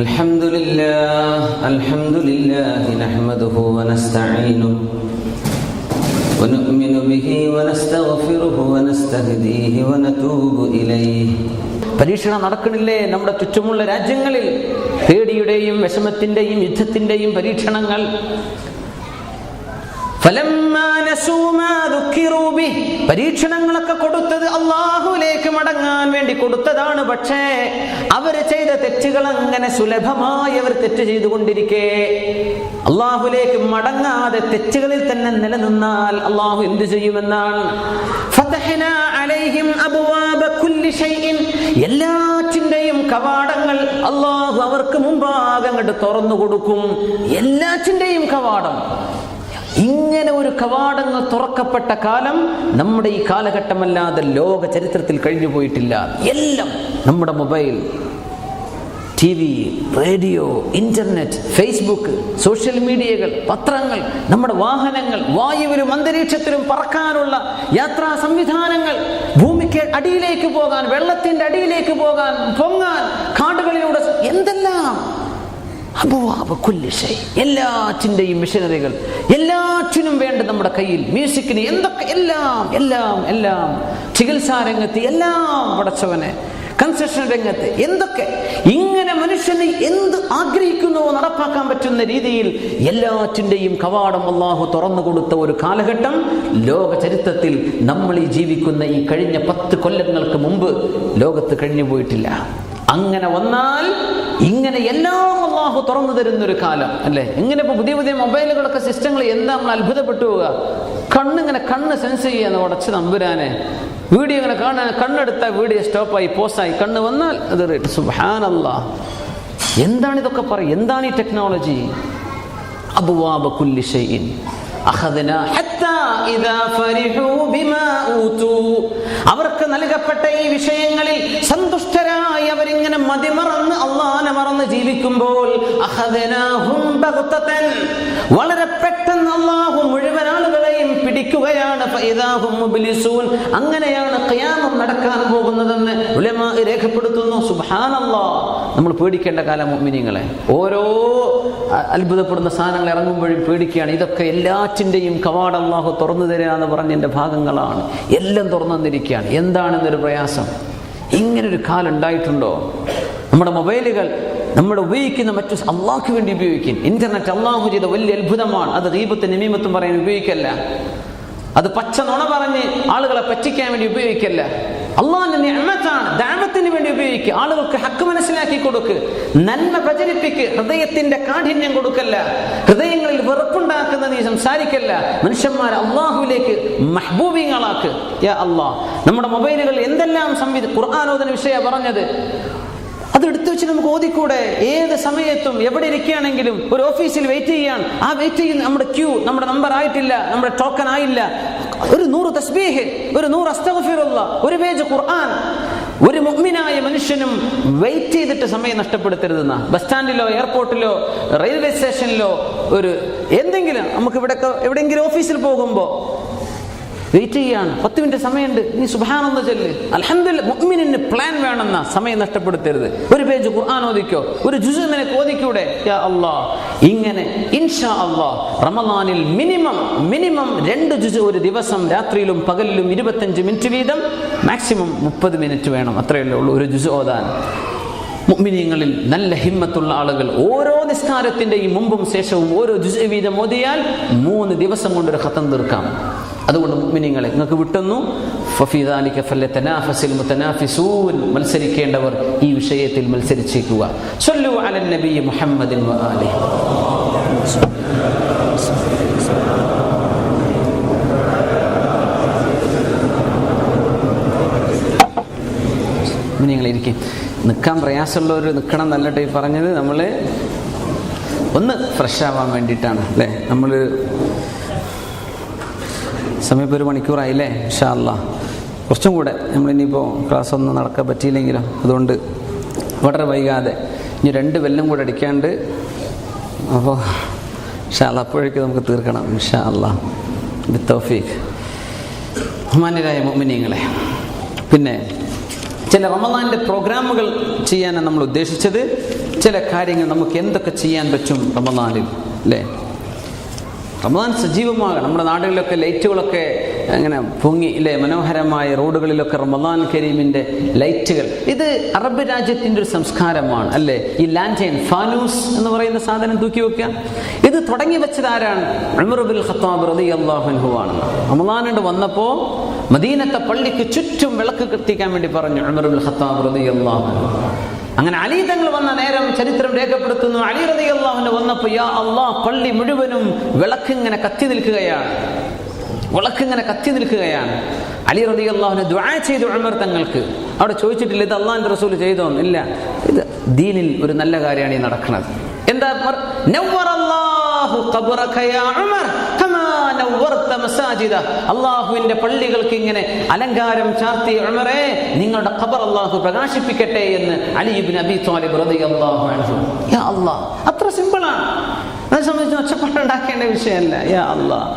الحمد لله الحمد لله نحمده ونستعينه ونؤمن به ونستغفره ونستهديه ونتوب إليه പരീക്ഷണം നടക്കണില്ലേ നമ്മുടെ ചുറ്റുമുള്ള രാജ്യങ്ങളിൽ പേടിയുടെയും വിഷമത്തിന്റെയും യുദ്ധത്തിന്റെയും പരീക്ഷണങ്ങൾ ഫലമ്മാ നസൂ മാ ദുഃഖിറൂ ബിഹ്. പരീക്ഷണങ്ങളൊക്കെ കൊടുത്തത് അള്ളാഹുലേക്ക് മടങ്ങാൻ വേണ്ടി കൊടുത്തതാണ്. പക്ഷേ അവർ ചെയ്ത തെറ്റുകൾ അങ്ങനെ സുലഭമായി അവർ തെറ്റ് ചെയ്തുകൊണ്ടിരിക്കെ. അള്ളാഹുലേക്ക് മടങ്ങാതെ തെറ്റുകളിൽ തന്നെ നിലനിന്നാൽ അള്ളാഹു എന്ത് ചെയ്യുമെന്നാണ്. എല്ലാറ്റിന്റെയും കവാടങ്ങൾ അള്ളാഹു അവർക്ക് മുമ്പാകെ അങ്ങോട്ട് തുറന്നു കൊടുക്കും. എല്ലാറ്റിന്റെയും കവാടം. ഇങ്ങനെ ഒരു കവാടങ്ങൾ തുറക്കപ്പെട്ട കാലം നമ്മുടെ ഈ കാലഘട്ടമല്ലാതെ ലോക ചരിത്രത്തിൽ കഴിഞ്ഞു പോയിട്ടില്ല. എല്ലാം നമ്മുടെ mobile T V radio internet Facebook social മീഡിയകൾ പത്രങ്ങൾ നമ്മുടെ വാഹനങ്ങൾ വായുവിലും അന്തരീക്ഷത്തിലും പറക്കാനുള്ള യാത്രാ സംവിധാനങ്ങൾ ഭൂമിക്ക് അടിയിലേക്ക് പോകാൻ വെള്ളത്തിന്റെ അടിയിലേക്ക് പോകാൻ പൊങ്ങാൻ കാടുകളിലൂടെ എന്തെല്ലാം അബുവാബ. എല്ലാറ്റിന്റെയും മിഷനറികൾ എല്ലാറ്റിനും വേണ്ട നമ്മുടെ കയ്യിൽ മ്യൂസിക്കിന് എന്തൊക്കെ എല്ലാം എല്ലാം എല്ലാം. ചികിത്സാ രംഗത്ത് എല്ലാം പടച്ചവനെ. കൺസ്ട്രക്ഷൻ രംഗത്ത് എന്തൊക്കെ? ഇങ്ങനെ മനുഷ്യന് എന്ത് ആഗ്രഹിക്കുന്നുവോ നടപ്പാക്കാൻ പറ്റുന്ന രീതിയിൽ എല്ലാറ്റിന്റെയും കവാടം അള്ളാഹു തുറന്നു കൊടുത്ത ഒരു കാലഘട്ടം ലോക ചരിത്രത്തിൽ നമ്മൾ ഈ ജീവിക്കുന്ന ഈ കഴിഞ്ഞ പത്ത് കൊല്ലങ്ങൾക്ക് മുമ്പ് ലോകത്ത് കഴിഞ്ഞു പോയിട്ടില്ല. അങ്ങനെ വന്നാൽ ഇങ്ങനെ എല്ലാം അള്ളാഹു തുറന്നു തരുന്ന ഒരു കാലം അല്ലേ? ഇങ്ങനെ ഇപ്പൊ പുതിയ പുതിയ മൊബൈലുകളൊക്കെ സിസ്റ്റങ്ങൾ എന്താ നമ്മൾ അത്ഭുതപ്പെട്ടു പോവുക? കണ്ണിങ്ങനെ കണ്ണ് സെൻസ് ചെയ്യാന്ന് ഉടച്ച് നമ്പുരാനെ. വീഡിയോ ഇങ്ങനെ കാണാൻ കണ്ണെടുത്താൽ വീഡിയോ സ്റ്റോപ്പായി പോസ്റ്റായി. കണ്ണ് വന്നാൽ അത് സുഹാനല്ല എന്താണ് ഇതൊക്കെ പറയും എന്താണ് ഈ ടെക്നോളജി? അബുവാബ കുല്ലി അവർക്ക് നൽകപ്പെട്ട ഈ വിഷയങ്ങളിൽ സന്തുഷ്ടരായി അവരിങ്ങനെ മതിമറന്ന് അള്ളാനെ മറന്ന് ജീവിക്കുമ്പോൾ വളരെ പെട്ടെന്ന് അള്ളാഹു മുഴുവൻ ആളുകളെയും പിടിക്കുകയാണ്. അങ്ങനെയാണ് ഖിയാമം നടക്കാൻ പോകുന്നതെന്ന് ഉലമാ രേഖപ്പെടുത്തുന്നു. സുബ്ഹാനല്ലാഹ് നമ്മൾ പേടിക്കേണ്ട കാലം മിനിങ്ങളെ ഓരോ അത്ഭുതപ്പെടുന്ന സാധനങ്ങൾ ഇറങ്ങുമ്പോഴും പേടിക്കുകയാണ്. ഇതൊക്കെ എല്ലാറ്റിന്റെയും കവാടം അള്ളാഹു തുറന്നു തരിക എന്ന് പറഞ്ഞതിന്റെ ഭാഗങ്ങളാണ്. എല്ലാം തുറന്നു തന്നിരിക്കുകയാണ്. എന്താണെന്നൊരു പ്രയാസം. ഇങ്ങനൊരു കാലം ഉണ്ടായിട്ടുണ്ടോ? നമ്മുടെ മൊബൈലുകൾ നമ്മൾ ഉപയോഗിക്കുന്ന മറ്റു അള്ളാഹ്ക്ക് വേണ്ടി ഉപയോഗിക്കും. ഇന്റർനെറ്റ് അള്ളാഹു ചെയ്ത വലിയ അത്ഭുതമാണ്. അത് ദീപത്തും നിമീമത്തും പറയാൻ ഉപയോഗിക്കല്ല. അത് പച്ച നുണ പറഞ്ഞ് ആളുകളെ പറ്റിക്കാൻ വേണ്ടി ഉപയോഗിക്കല്ല. അള്ളാഹിന്റെ ദാവത്തിന് വേണ്ടി ഉപയോഗിക്കുക ആളുകൾക്ക് ഹക്ക് മനസ്സിലാക്കി കൊടുക്ക്. നന്മ പ്രചരിപ്പിക്ക്. ഹൃദയത്തിന്റെ കാഠിന്യം കൊടുക്കല്ല. ഹൃദയങ്ങളിൽ വെറുപ്പുണ്ടാക്കുന്ന നീ സംസാരിക്കല്ല. മനുഷ്യന്മാരെ അള്ളാഹുവിലേക്ക് മഹബൂബിങ്ങളാക്ക് യാ അള്ളാഹ് നമ്മുടെ മൊബൈലുകൾ എന്തെല്ലാം സംവിധ ഖുർആാനോദന വിഷയ പറഞ്ഞത്? അത് എടുത്തു വെച്ച് നമുക്ക് ഓതിക്കൂടെ? ഏത് സമയത്തും എവിടെ ഇരിക്കുകയാണെങ്കിലും ഒരു ഓഫീസിൽ വെയിറ്റ് ചെയ്യാൻ ആ വെയിറ്റ് ചെയ്യുന്ന നമ്മുടെ ക്യൂ നമ്മുടെ നമ്പർ ആയിട്ടില്ല നമ്മുടെ ടോക്കൺ ആയില്ല. ഒരു നൂറ് തസ്ബീഹ് ഒരു നൂറ് അസ്തഗ്ഫിറുള്ള ഒരു പേജ് ഖുർആൻ. ഒരു മുഗ്മിനായ മനുഷ്യനും വെയിറ്റ് ചെയ്തിട്ട് സമയം നഷ്ടപ്പെടുത്തരുതെന്ന. ബസ് സ്റ്റാൻഡിലോ എയർപോർട്ടിലോ റെയിൽവേ സ്റ്റേഷനിലോ ഒരു എന്തെങ്കിലും നമുക്ക് ഇവിടെ എവിടെയെങ്കിലും ഓഫീസിൽ പോകുമ്പോൾ വെയിറ്റ് ചെയ്യാണ്. പത്ത് മിനിറ്റ് സമയമുണ്ട്. നീ സുബാനെന്ന് ചെല്ല്. അലഹമില്ല മുഅ്മിനിന് പ്ലാൻ വേണമെന്ന. സമയം നഷ്ടപ്പെടുത്തരുത്. ഒരു പേജ് ഖുർആൻ ഓദിക്കോ ഒരു ജുസ് നിനക്ക് ഓദിക്കൂടെ ഇങ്ങനെ ഇൻഷാ അള്ളാ റമദാനിൽ മിനിമം മിനിമം രണ്ട് ജുസ് ഒരു ദിവസം രാത്രിയിലും പകലിലും ഇരുപത്തഞ്ച് മിനിറ്റ് വീതം. മാക്സിമം മുപ്പത് മിനിറ്റ് വേണം. അത്രയല്ലേ ഉള്ളൂ ഒരു ജുസ് ഓതാൻ. മുഅ്മിനീങ്ങളിൽ നല്ല ഹിമ്മത്തുള്ള ആളുകൾ. ഓരോ നിസ്കാരത്തിന്റെയും മുമ്പും ശേഷവും ഓരോ ജുസ് വീതം ഓതിയാൽ മൂന്ന് ദിവസം കൊണ്ടൊരു ഖത്തം തീർക്കാം. അതുകൊണ്ട് മുഅ്മിനീങ്ങളെ നിങ്ങൾക്ക് വിട്ടുന്നു. മത്സരിക്കേണ്ടവർ ഈ വിഷയത്തിൽ മത്സരിച്ചേക്കുക. സല്ലു മുഹമ്മദിൻ നിൽക്കാൻ പ്രയാസമുള്ളവർ നിൽക്കണം എന്നല്ലട്ടെ ഈ പറഞ്ഞത്. നമ്മൾ ഒന്ന് ഫ്രഷ് ആവാൻ വേണ്ടിയിട്ടാണ് അല്ലേ? നമ്മൾ സമയം ഇപ്പോൾ ഒരു മണിക്കൂറായില്ലേ? ഷാ അല്ലാ കുറച്ചും കൂടെ. നമ്മളിനിയിപ്പോൾ ക്ലാസ് ഒന്നും നടക്കാൻ പറ്റിയില്ലെങ്കിലോ അതുകൊണ്ട് വളരെ വൈകാതെ. ഇനി രണ്ട് വെല്ലം കൂടെ അടിക്കാണ്ട് അപ്പോൾ ഷാ അപ്പോഴേക്ക് നമുക്ക് തീർക്കണം ഷാല്ല അല്ലാ ബിത്തോഫീഖ് മാന്യരായ മോമിനിയങ്ങളെ പിന്നെ ചില റമദാന്റെ പ്രോഗ്രാമുകൾ ചെയ്യാനാണ് നമ്മൾ ഉദ്ദേശിച്ചത്. ചില കാര്യങ്ങൾ നമുക്ക് എന്തൊക്കെ ചെയ്യാൻ പറ്റും റമദാനിൽ അല്ലേ? റമദാൻ സജീവമാകണം. നമ്മുടെ നാടുകളിലൊക്കെ ലൈറ്റുകളൊക്കെ അങ്ങനെ പൊങ്ങി ഇല്ലേ? മനോഹരമായ റോഡുകളിലൊക്കെ റമദാൻ കരീമിന്റെ ലൈറ്റുകൾ. ഇത് അറബ് രാജ്യത്തിന്റെ ഒരു സംസ്കാരമാണ് അല്ലേ? ഈ ലാന്റൈൻ ഫാനൂസ് എന്ന് പറയുന്ന സാധനം തൂക്കി വെക്കുക. ഇത് തുടങ്ങി വെച്ചത് ആരാണ്? ഖത്താബ് റതി അള്ളാഹുൻഹു ആണ്. റമദാനുണ്ട് വന്നപ്പോൾ മദീനത്തെ പള്ളിക്ക് ചുറ്റും വിളക്ക് കത്തിക്കാൻ വേണ്ടി പറഞ്ഞു അമറുബുൽ ഖത്താബ് റതി അള്ളാഹു അങ്ങനെ അലി തങ്ങൾ വന്ന നേരം ചരിത്രം രേഖപ്പെടുത്തുന്നു. അലി റതി അള്ളാഹുവിന്റെ വന്നപ്പോ യാ അള്ളാഹ് പള്ളി മുഴുവനും വിളക്കിങ്ങനെ കത്തി നിൽക്കുകയാണ്. വിളക്കിങ്ങനെ കത്തി നിൽക്കുകയാണ്. അലി റതി അള്ളാഹുനെ ദ്വാ ചെയ്തു ഉമർ തങ്ങൾക്ക്. അവിടെ ചോദിച്ചിട്ടില്ല ഇത് അള്ളാഹിന്റെ റസൂൽ ചെയ്തോ ഇല്ല ഇത് ദീനിൽ ഒരു നല്ല കാര്യമാണ് ഈ നടക്കുന്നത്. എന്താ അല്ലാഹുവിന്റെ പള്ളികൾക്ക് ഇങ്ങനെ അലങ്കാരം ചാർത്തി ഉമറേ നിങ്ങളുടെ ഖബർ അള്ളാഹു പ്രകാശിപ്പിക്കട്ടെ എന്ന് അലി ഇബ്നു അബി അൻഹു. യാ അല്ലാഹ് അത്ര സിമ്പിളാണ് അതിനെ സംബന്ധിച്ച് ഒച്ചപ്പാടുണ്ടാക്കേണ്ട വിഷയമല്ല. യാ അല്ലാഹ്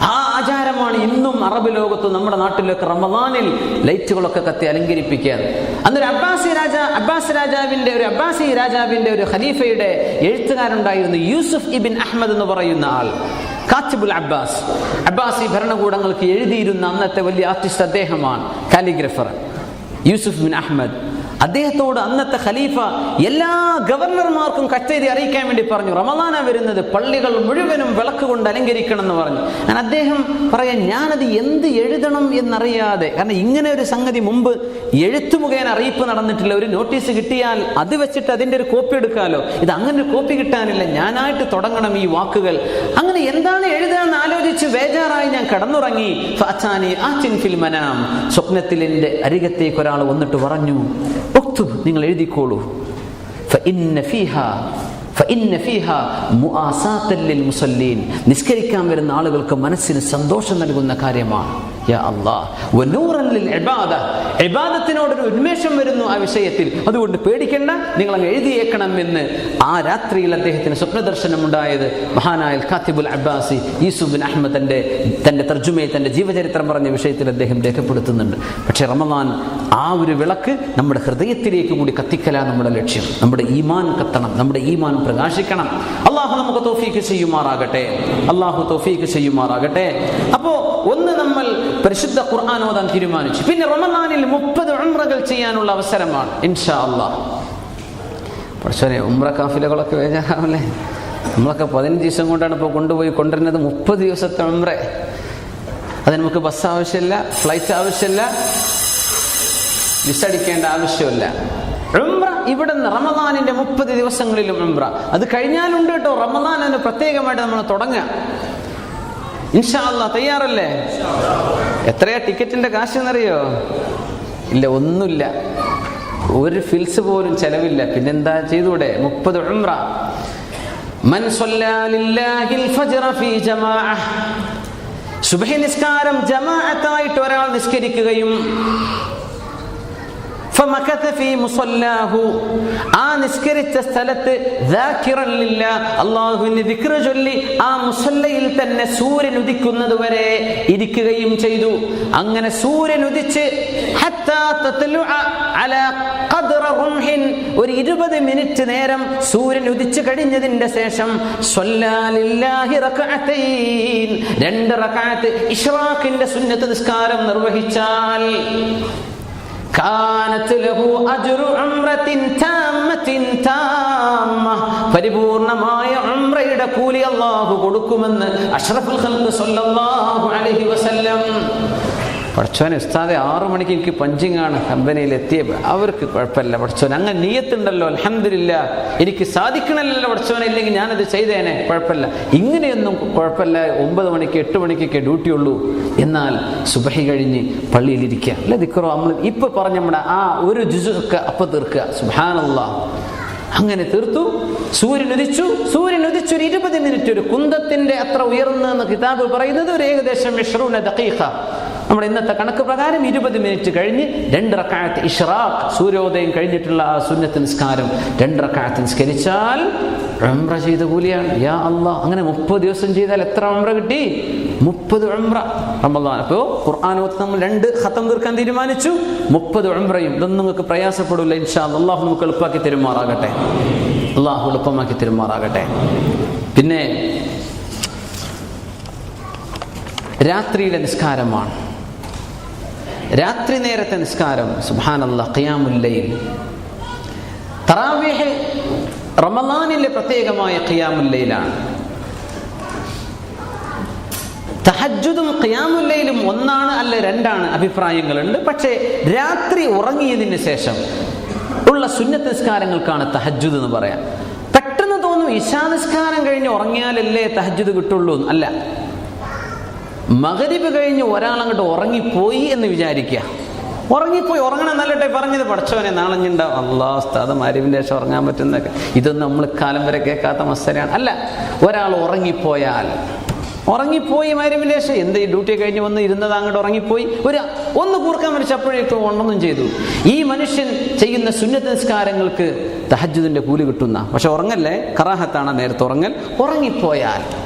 ആ ആചാരമാണ് ഇന്നും അറബ് ലോകത്ത് നമ്മുടെ നാട്ടിലൊക്കെ റമദാനിൽ ലൈറ്റുകളൊക്കെ കത്തി അലങ്കരിപ്പിക്കുക. അന്നൊരു അബ്ബാസി രാജ അബ്ബാസ് രാജാവിന്റെ ഒരു അബ്ബാസി രാജാവിന്റെ ഒരു ഖലീഫയുടെ എഴുത്തുകാരുണ്ടായിരുന്നു യൂസുഫ് ഇബിൻ അഹമ്മദ് എന്ന് പറയുന്ന ആൾ. കാത്തിബുൽ അബ്ബാസ്. അബ്ബാസി ഭരണകൂടങ്ങൾക്ക് എഴുതിയിരുന്ന അന്നത്തെ വലിയ ആർട്ടിസ്റ്റ് അദ്ദേഹമാണ് കാലിഗ്രഫർ. യൂസുഫ് ബിൻ അഹമ്മദ് അദ്ദേഹത്തോട് അന്നത്തെ ഖലീഫ എല്ലാ ഗവർണർമാർക്കും കച്ചേരി അറിയിക്കാൻ വേണ്ടി പറഞ്ഞു. റമദാന വരുന്നത് പള്ളികൾ മുഴുവനും വിളക്ക് കൊണ്ട് അലങ്കരിക്കണം എന്ന് പറഞ്ഞു. ഞാൻ അദ്ദേഹം പറയാൻ ഞാനത് എന്ത് എഴുതണം എന്നറിയാതെ കാരണം ഇങ്ങനെ ഒരു സംഗതി മുമ്പ് എഴുത്തു മുഖേന അറിയിപ്പ് നടന്നിട്ടില്ല. ഒരു നോട്ടീസ് കിട്ടിയാൽ അത് വെച്ചിട്ട് അതിന്റെ ഒരു കോപ്പി എടുക്കാലോ? ഇത് അങ്ങനെ ഒരു കോപ്പി കിട്ടാനില്ല. ഞാനായിട്ട് തുടങ്ങണം ഈ വാക്കുകൾ. അങ്ങനെ എന്താണ് എഴുതാന്ന് ആലോചിച്ച് ബേജാറായി ഞാൻ കടന്നുറങ്ങി. സ്വപ്നത്തിൽ എന്റെ അരികത്തേക്ക് ഒരാൾ വന്നിട്ട് പറഞ്ഞു ഉക്തുബ് നിങ്ങൾ എഴുതിക്കോളൂ. മുസല്ലീൻ. നിസ്കരിക്കാൻ വരുന്ന ആളുകൾക്ക് മനസ്സിന് സന്തോഷം നൽകുന്ന കാര്യമാണ്. ഇബാദത്തിനോടൊരു ഉന്മേഷം വരുന്നു ആ വിഷയത്തിൽ. അതുകൊണ്ട് പേടിക്കണ്ട നിങ്ങൾ അങ്ങ് എഴുതിയേക്കണം എന്ന് ആ രാത്രിയിൽ അദ്ദേഹത്തിന് സ്വപ്നദർശനം ഉണ്ടായത് മഹാനായ ഖാത്തിബുൽ അബ്ബാസി യൂസുബിൻ അഹമ്മദിന്റെ അഹമ്മദ് തന്റെ തർജുമയെ തന്റെ ജീവചരിത്രം പറഞ്ഞ വിഷയത്തിൽ അദ്ദേഹം രേഖപ്പെടുത്തുന്നുണ്ട്. പക്ഷേ റമദാൻ ആ ഒരു വിളക്ക് നമ്മുടെ ഹൃദയത്തിലേക്ക് കൂടി കത്തിക്കല നമ്മുടെ ലക്ഷ്യം. നമ്മുടെ ഈമാൻ കത്തണം നമ്മുടെ ഈമാൻ പ്രകാശിക്കണം. അള്ളാഹു നമുക്ക് തോഫീക്ക് ചെയ്യുമാറാകട്ടെ. അള്ളാഹു തോഫീക്ക് ചെയ്യുമാറാകട്ടെ. അപ്പോ ഒന്ന് നമ്മൾ പരിശുദ്ധ ഖുർആൻ ഓതാൻ തീരുമാനിച്ചു. പിന്നെ റമദാനിൽ മുപ്പത് ഉംറകൾ ചെയ്യാനുള്ള അവസരമാണ്. ഇൻഷാ പക്ഷേ ഉംറ കാഫിലകളൊക്കെ വേജാറാവല്ലേ നമ്മളൊക്കെ പതിനഞ്ച് ദിവസം കൊണ്ടാണ് ഇപ്പോൾ കൊണ്ടുപോയി കൊണ്ടുവരുന്നത്. മുപ്പത് ദിവസത്തെ ഉംറ. അത് നമുക്ക് ബസ് ആവശ്യമില്ല ഫ്ലൈറ്റ് ആവശ്യമില്ല വിസടിക്കേണ്ട ആവശ്യമില്ല. ഉംറ ഇവിടെ നിന്ന് റമദാനിന്റെ മുപ്പത് ദിവസങ്ങളിലും ഉംറ. അത് കഴിഞ്ഞാലുണ്ട് കേട്ടോ. റമദാൻ അതിന് പ്രത്യേകമായിട്ട് നമ്മൾ തുടങ്ങുക ഇൻഷാ അല്ല തയ്യാറല്ലേ? എത്രയാ ടിക്കറ്റിന്റെ കാശ് എന്നറിയോ ഇല്ല ഒന്നുമില്ല. ഒരു ഫിൽസ് പോലും ചെലവില്ല. പിന്നെന്താ ചെയ്തൂടെ? മുപ്പത് ഉംറ. മൻ സുബഹി നിസ്കാരം ജമാഅത്തായിട്ട് ഒരാൾ നിസ്കരിക്കുകയും ആ നിസ്കരിച്ച സ്ഥലത്ത് അള്ളാഹുവിന്റെ ദിക്റ് ചൊല്ലി ആ മുസല്ലയിൽ തന്നെ സൂര്യൻ ഉദിക്കുന്നത് വരെ ഇരിക്കുകയും ചെയ്തു. അങ്ങനെ സൂര്യൻ ഉദിച്ച് ഒരു ഇരുപത് മിനിറ്റ് നേരം സൂര്യൻ ഉദിച്ചു കഴിഞ്ഞതിന്റെ ശേഷം രണ്ട് റക്കാത്ത് ഇഷ്റാഖിന്റെ സുന്നത്ത് നിസ്കാരം നിർവഹിച്ചാൽ പരിപൂർണമായ ഉംറയുടെ കൂലി അള്ളാഹു കൊടുക്കുമെന്ന് അഷ്റഫുൽ അലഹി വസല്ലം പഠിച്ചോനെ ഉസ്താദെ ആറു മണിക്ക് എനിക്ക് പഞ്ചിങ് ആണ് കമ്പനിയിൽ എത്തിയ അവർക്ക് കുഴപ്പമില്ല പഠിച്ചോൻ അങ്ങനെ നീയത്തുണ്ടല്ലോ അലഹമില്ല എനിക്ക് സാധിക്കണമല്ലോ പഠിച്ചോനെ ഇല്ലെങ്കിൽ ഞാനത് ചെയ്തേനെ. കുഴപ്പമില്ല. ഇങ്ങനെയൊന്നും കുഴപ്പമില്ല. ഒമ്പത് മണിക്ക് എട്ട് മണിക്കൊക്കെ ഡ്യൂട്ടി ഉള്ളൂ. എന്നാൽ സുബഹി കഴിഞ്ഞ് പള്ളിയിലിരിക്കുക അല്ല ദിക്കറോ നമ്മൾ ഇപ്പൊ പറഞ്ഞ നമ്മുടെ ആ ഒരു ജുസൊക്കെ അപ്പൊ തീർക്കുക. സുഹാനുള്ള അങ്ങനെ തീർത്തു. സൂര്യൻ ഉദിച്ചു. സൂര്യൻ ഉദിച്ചു ഒരു ഇരുപത് മിനിറ്റ് ഒരു കുന്തത്തിന്റെ അത്ര ഉയർന്നു എന്ന് കിതാബ് പറയുന്നത് ഒരു ഏകദേശം നമ്മുടെ ഇന്നത്തെ കണക്ക് പ്രകാരം ഇരുപത് മിനിറ്റ് കഴിഞ്ഞ് രണ്ട് റക്കായത്ത് ഇഷ്റാഖ് സൂര്യോദയം കഴിഞ്ഞിട്ടുള്ള ആ സുന്നത്ത് നിസ്കാരം രണ്ട് റക്കായത്ത് നിസ്കരിച്ചാൽ ഉംറ ചെയ്ത കൂലിയാണ്. യാ അല്ല അങ്ങനെ മുപ്പത് ദിവസം ചെയ്താൽ എത്ര ഉംറ കിട്ടി? മുപ്പത് ഉംറ. റമദാൻ. അപ്പോൾ ഖുർആാനോത്ത് നമ്മൾ രണ്ട് ഖത്തം തീർക്കാൻ തീരുമാനിച്ചു. മുപ്പത് ഉംറയും ഇതൊന്നും നിങ്ങൾക്ക് പ്രയാസപ്പെടില്ല ഇൻഷാ. അള്ളാഹു നമുക്ക് എളുപ്പമാക്കി തെരുമാറാകട്ടെ. അള്ളാഹു എളുപ്പമാക്കി തെരുമാറാകട്ടെ. പിന്നെ രാത്രിയിലെ നിസ്കാരമാണ്. രാത്രി നേരത്തെ നിസ്കാരം സുബാനല്ല ഖിയാമുല്ലയിൽ തറാവേഹ് റമദാനിലെ പ്രത്യേകമായ ഖിയാമുല്ലയിലാണ് തഹജ്ജുദും ഖിയാമുല്ലയിലും ഒന്നാണ് അല്ല രണ്ടാണ് അഭിപ്രായങ്ങളുണ്ട്. പക്ഷേ രാത്രി ഉറങ്ങിയതിന് ശേഷം ഉള്ള സുന്നത്ത് നിസ്കാരങ്ങൾക്കാണ് തഹജ്ജുദ് എന്ന് പറയാം. പെട്ടെന്ന് തോന്നും ഇശാ നിസ്കാരം കഴിഞ്ഞ് ഉറങ്ങിയാലല്ലേ തഹജ്ജുദ് കിട്ടുള്ളൂ അല്ല മകരിബ് കഴിഞ്ഞ് ഒരാളങ്ങോട്ട് ഉറങ്ങിപ്പോയി എന്ന് വിചാരിക്കുക ഉറങ്ങിപ്പോയി ഉറങ്ങണം നല്ലട്ടെ പറഞ്ഞത്. പഠിച്ചവനെ നാളഞ്ഞുണ്ടാവും അള്ളാ ഉസ്താദ് മരുവിന്റെ ശേഷം ഉറങ്ങാൻ പറ്റുന്നൊക്കെ ഇതൊന്നും നമ്മൾ കാലം വരെ കേൾക്കാത്ത മസ്സരയാണ് അല്ല ഒരാൾ ഉറങ്ങിപ്പോയാൽ ഉറങ്ങിപ്പോയി മരുവിന്റെ ശേഷം എന്ത് ഡ്യൂട്ടി കഴിഞ്ഞ് വന്ന് ഇരുന്നത് അങ്ങോട്ട് ഉറങ്ങിപ്പോയി? ഒരു ഒന്ന് കൂർക്കാൻ മരിച്ച അപ്പോഴേക്കും ഉണ്ടെന്നും ചെയ്തു. ഈ മനുഷ്യൻ ചെയ്യുന്ന സുന്നത്ത് നിസ്കാരങ്ങൾക്ക് തഹജുദിന്റെ കൂലി കിട്ടുന്ന പക്ഷെ ഉറങ്ങല്ലേ? കറാഹത്താണ് നേരത്തെ ഉറങ്ങൽ. ഉറങ്ങിപ്പോയാൽ